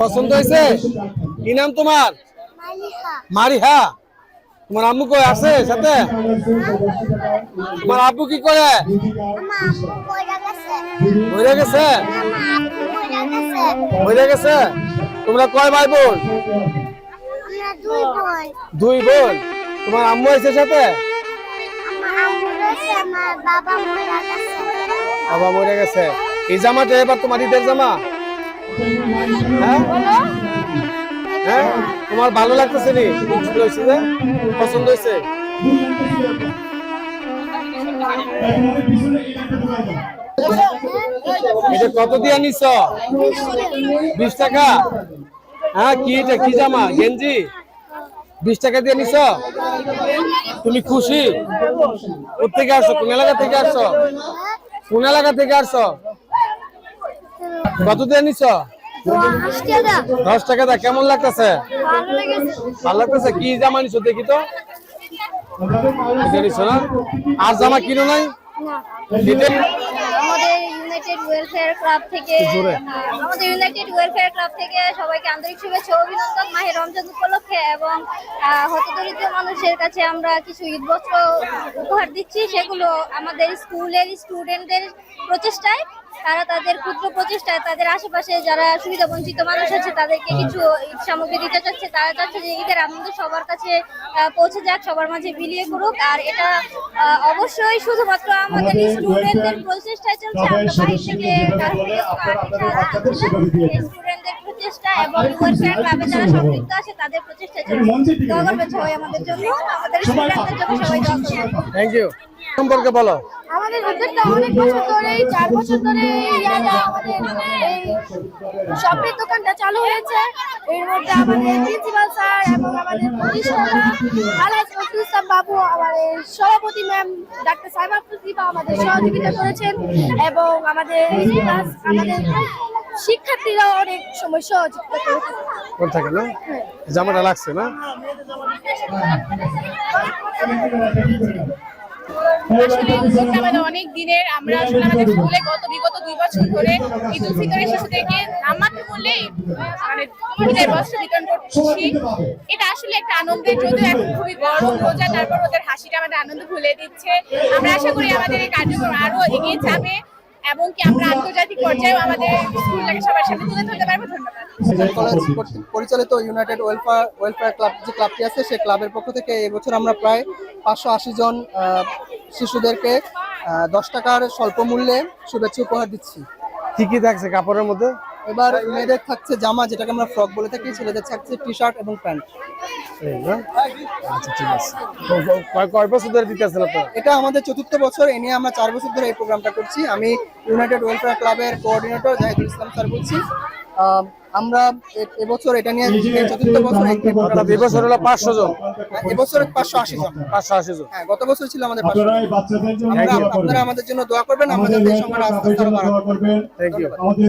পছন্দ হয়েছে? কি নাম তোমার? মারিহা তোমার আম্মু কই আছে সাথে? তোমার আব্বু কি করে? মরে গেছে। মরে গেছে? তোমরা কয় ভাই বোন। দুই বোন। তোমার আম্মু আছে সাথে? বাবা মারা গেছে। বাবা মরে গেছে। এই জামাটা এবার তোমার ঈদের জামা? হ্যাঁ? হ্যাঁ? তোমার ভালো লাগতেছে নি? পছন্দ হয়েছে? এটা কত দিয়া নিছ? বিশ টাকা? হ্যাঁ কি এটা? কি জামা? গেঞ্জি? বিশ টাকা দিয়ে নিছ? তুমি খুশি? কোথা থেকে আসছো কোন এলাকা থেকে আসছো কোন এলাকা থেকে আসছো কত দিয়ে নিছ? দশ টাকা। দা কেমন লাগতেছে? ভালো লাগতেছে? কি জামা নিছো দেখি তো। না? আর জামা কিনো নাই? ইউনাইটেড ওয়েলফেয়ার ক্লাব থেকে। হ্যাঁ, আমাদের ইউনাইটেড ওয়েলফেয়ার ক্লাব থেকে সবাইকে আন্তরিক শুভেচ্ছা অভিনন্দন। মাহে রমজান উপলক্ষে এবং হতদরিদ্র মানুষের কাছে আমরা কিছু ঈদ বস্ত্র উপহার দিচ্ছি। সেগুলো আমাদের স্কুলের স্টুডেন্টদের প্রচেষ্টায় তারা তাদের ক্ষুদ্র প্রচেষ্টায় তাদের আশেপাশে যারা সুবিধা বঞ্চিত মানুষ আছে তাদেরকে কিছু ঈদ সামগ্রী দিতে চাচ্ছে তারা চাচ্ছে যে ঈদের আনন্দ সবার কাছে পৌঁছে যাক সবার মাঝে বিলিয়ে করুক। আর এটা অবশ্যই শুধুমাত্র আমাদের স্টুডেন্টদের প্রচেষ্টা চলছে আমরা বাইরে থেকে। স্টুডেন্টদের প্রচেষ্টা এবং ওয়েলফেয়ার ক্লাবে যারা সম্পৃক্ত আছে তাদের প্রচেষ্টা চলছে। দোয়া করবেন সবাই আমাদের জন্য আমাদের স্টুডেন্টদের জন্য সবাই দোয়া করবেন। থ্যাংক ইউ সম্পর্কে বলো। আমাদের উদ্যোগটা অনেক বছর ধরে চার বছর ধরে আমাদের এই শপের দোকানটা চালু হয়েছে। এর মধ্যে আমাদের প্রিন্সিপাল স্যার এবং আমাদের প্রতিষ্ঠাতা নজরুল ইসলাম বাবু আমাদের সভাপতি ম্যাম ডাক্তার সাইবা প্রতিভা আমাদের সহযোগিতা করেছেন এবং আমাদের আমাদের শিক্ষার্থীরাও অনেক সময় সহযোগিতা করে থাকে না? জামাটা লাগছে না? অনেক দিনের আমরা আসলে স্কুলে গত বিগত দুই বছর ধরে শিশুদেরকে মানে এটা আসলে একটা আনন্দের এখন খুবই গরম তারপর ওদের হাসিটা আমাদের আনন্দ দিচ্ছে। আমরা আশা করি আমাদের এই কার্যক্রম আরও এগিয়ে যাবে এবং কি আমরা আন্তর্জাতিক পর্যায়েও আমাদের পরিচালিত ইউনাইটেড ওয়েলফেয়ার ওয়েলফেয়ার ক্লাব যে ক্লাবটি আছে, সেই ক্লাবের পক্ষ থেকে এবছর আমরা প্রায় পাঁচশো আশি জন শিশুদেরকে দশ টাকার স্বল্প মূল্যে শুভেচ্ছা উপহার দিচ্ছি। কি কি থাকছে কাপড়ের মধ্যে। এবার মেয়েদের থাকছে জামা যেটাকে আমরা ফ্রক বলে থাকি ছেলেদের থাকছে টি শার্ট এবং প্যান্ট? আচ্ছা ঠিক আছে। তো- তো কয়- কয় বছর ধরে দিতে আপনারা? এটা আমাদের চতুর্থ বছর এ নিয়ে আমরা চার বছর ধরে এই প্রোগ্রামটা করছি। আমি ইউনাইটেড ওয়েলফেয়ার ক্লাবের কোঅর্ডিনেটর জাহিদুল ইসলাম স্যার বলছি। আহ, আমরা এবছর এটা নিয়ে চতুর্থ বছর এবছর হলো পাঁচশো জন। এবছর পাঁচশো আশি জন। পাঁচশো আশি জন। হ্যাঁ গত বছর ছিল আমাদের পাঁচশো। আপনারা আমাদের জন্য দোয়া করবেন আমাদের আমাদের এই সময় আস্তে আস্তে